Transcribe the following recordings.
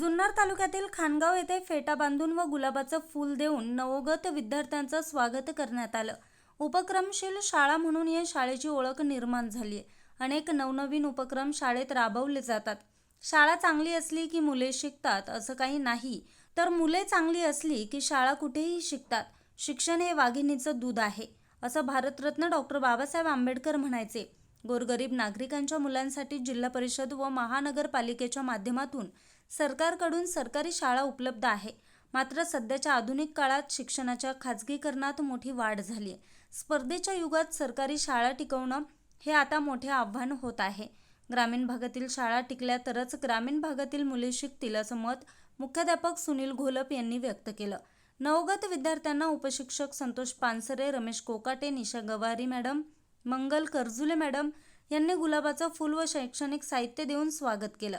जुन्नर तालुक्यातील खानगाव येथे फेटा बांधून व गुलाबाचं फूल देऊन नवोगत विद्यार्थ्यांचं स्वागत करण्यात आलं. उपक्रमशील शाळा म्हणून या शाळेची ओळख निर्माण झाली आहे. अनेक नवनवीन उपक्रम शाळेत राबवले जातात. शाळा चांगली असली की मुले शिकतात असं काही नाही. तर मुले चांगली असली की शाळा कुठेही शिकतात. शिक्षण हे वाघिणीचं दूध आहे असं भारतरत्न डॉक्टर बाबासाहेब आंबेडकर म्हणायचे. गोरगरीब नागरिकांच्या मुलांसाठी जिल्हा परिषद व महानगरपालिकेच्या माध्यमातून सरकारकडून सरकारी शाळा उपलब्ध आहे. मात्र सध्याच्या आधुनिक काळात शिक्षणाच्या खाजगीकरणात मोठी वाढ झाली आहे स्पर्धेच्या युगात सरकारी शाळा टिकवणं हे आता मोठे आव्हान होत आहे. ग्रामीण भागातील शाळा टिकल्या तरच ग्रामीण भागातील मुले शिकतील असं मत मुख्याध्यापक सुनील घोलप यांनी व्यक्त केलं. नवगत विद्यार्थ्यांना उपशिक्षक संतोष पानसरे रमेश कोकाटे निशा गवारी मॅडम मंगल करजुले मॅडम यांनी गुलाबाचं फूल व शैक्षणिक साहित्य देऊन स्वागत केलं.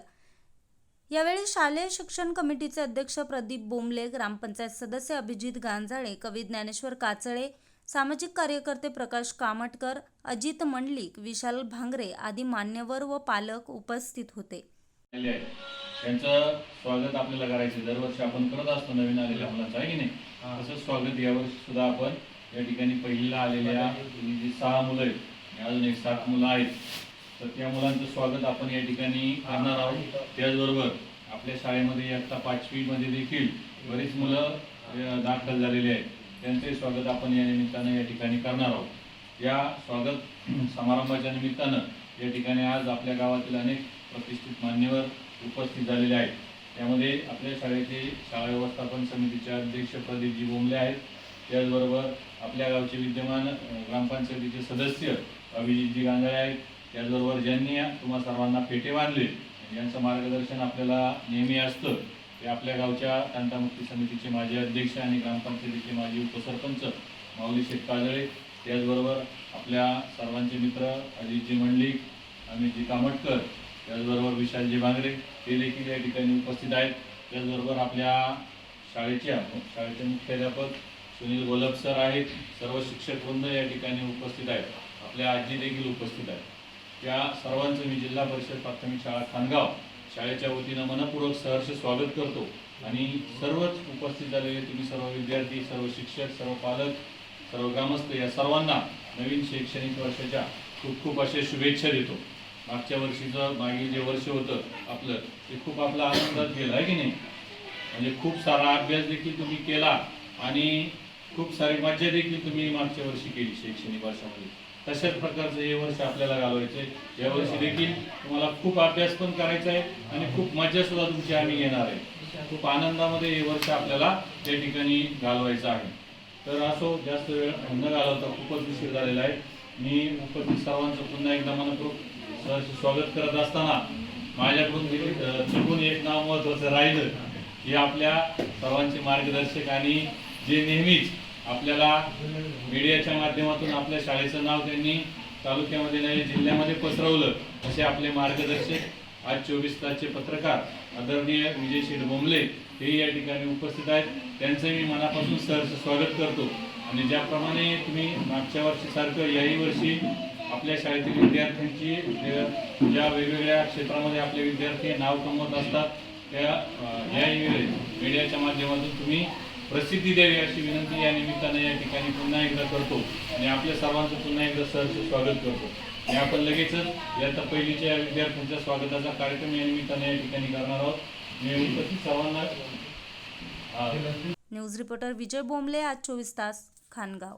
यावेळी शालेय शिक्षण कमिटीचे अध्यक्ष प्रदीप बोंबले ग्रामपंचायत सदस्य अभिजित गांजाळे कवी ज्ञानेश्वर काचळे सामाजिक कार्यकर्ते प्रकाश कामटकर अजित मंडलिक विशाल भांगरे आदी मान्यवर व पालक उपस्थित होते. त्यांचं स्वागत आपल्याला करायचं दरवर्षी आपण करत असतो नवीन आलेल्या मुलांचं आहे की नाही? तसंच स्वागत यावर्षी सुद्धा आपण या ठिकाणी पहिलीला आलेल्या ही जी सहा मुलं आहेत आणि अजून एक सात मुलं आहेत तर त्या मुलांचं स्वागत आपण या ठिकाणी करणार आहोत. त्याचबरोबर आपल्या शाळेमध्ये इयत्ता पाचवीमध्ये देखील बरीच मुलं दाखल झालेली आहेत. त्यांचे स्वागत आपण या निमित्तानं या ठिकाणी करणार आहोत. या स्वागत समारंभाच्या निमित्तानं या ठिकाणी आज आपल्या गावातील अनेक प्रतिष्ठित मान्यवर उपस्थित झालेले आहेत. त्यामध्ये आपल्या शाळेचे शाळा व्यवस्थापन समितीचे अध्यक्ष प्रदीपजी बोंबले आहेत. त्याचबरोबर आपल्या गावचे विद्यमान ग्रामपंचायतीचे सदस्य अभिजितजी गांधळे आहेत. त्याचबरोबर ज्यांनी तुम्हा सर्वांना फेटे बांधले. यांचं मार्गदर्शन आपल्याला नेहमी असतं ते आपल्या गावच्या तंटामुक्ती समितीचे माजी अध्यक्ष आणि ग्रामपंचायतीचे माजी उपसरपंच माऊली शेख काजळे. त्याचबरोबर आपल्या सर्वांचे मित्र अजितजी मंडलिक अमितजी कामटकर त्याचबरोबर विशालजी भांगरे ते देखील या ठिकाणी उपस्थित आहेत. त्याचबरोबर आपल्या शाळेच्या शाळेचे मुख्याध्यापक सुनील गोलप सर आहेत सर्व शिक्षक वृंद या ठिकाणी उपस्थित आहेत आपल्या आजी देखील उपस्थित आहेत. या सर्वांचं मी जिल्हा परिषद प्राथमिक शाळा खानगाव शाळेच्या वतीनं मनपूर्वक सहर्ष स्वागत करतो. आणि सर्वच उपस्थित झालेले तुम्ही सर्व विद्यार्थी सर्व शिक्षक सर्व पालक सर्व ग्रामस्थ या सर्वांना नवीन शैक्षणिक वर्षाच्या खूप खूप अशा शुभेच्छा देतो. मागच्या वर्षीचं मागील जे वर्ष होतं आपलं ते खूप आपलं आनंदात गेलं आहे की नाही? म्हणजे खूप सारा अभ्यास देखील तुम्ही केला आणि खूप सारी मज्जा देखील तुम्ही मागच्या वर्षी केली शैक्षणिक वर्षामध्ये. तशाच प्रकारचं हे वर्ष आपल्याला घालवायचे. या वर्षी देखील तुम्हाला खूप अभ्यास पण करायचा आहे आणि खूप मज्जा सुद्धा तुमची आम्ही घेणार आहे. खूप आनंदामध्ये हे वर्ष आपल्याला त्या ठिकाणी घालवायचं आहे. तर असो जास्त वेळ न घालवता खूपच उशीर झालेला आहे. मी उपस्थित सर्वांचं पुन्हा एकदा मनपूर्वक सहर्ष स्वागत करत असताना माझ्याकडून चुकून एक नाव महत्वाचं राहिलं की आपल्या सर्वांचे मार्गदर्शक आणि जे नेहमीच आपल्याला मीडियाच्या माध्यमातून आपल्या शाळेचं नाव त्यांनी तालुक्यामध्ये नाही जिल्ह्यामध्ये पसरवलं असे आपले मार्गदर्शक आज चोवीस तासचे पत्रकार आदरणीय विजय शेठ बोंबले हे या ठिकाणी उपस्थित आहेत. त्यांचं मी मनापासून सहर्ष स्वागत करतो. आणि ज्याप्रमाणे तुम्ही मागच्या वर्षीसारखं याही वर्षी आपल्या शाळेतील विद्यार्थ्यांची ज्या वेगवेगळ्या क्षेत्रामध्ये आपले विद्यार्थी नाव कमवत असतात त्या याही वेळेस मीडियाच्या माध्यमातून तुम्ही प्रसिद्धी द्यावी अशी विनंती या निमित्तानं या ठिकाणी पुन्हा एकदा करतो आणि आपल्या सर्वांचं पुन्हा एकदा सहर्ष स्वागत करतो. आणि आपण लगेचच इयत्ता पहिलीच्या विद्यार्थ्यांच्या स्वागताचा कार्यक्रम या निमित्तानं या ठिकाणी करणार आहोत. मी उपस्थित सर्वांना न्यूज रिपोर्टर विजय बोंबले आज चोवीस तास खानगाव.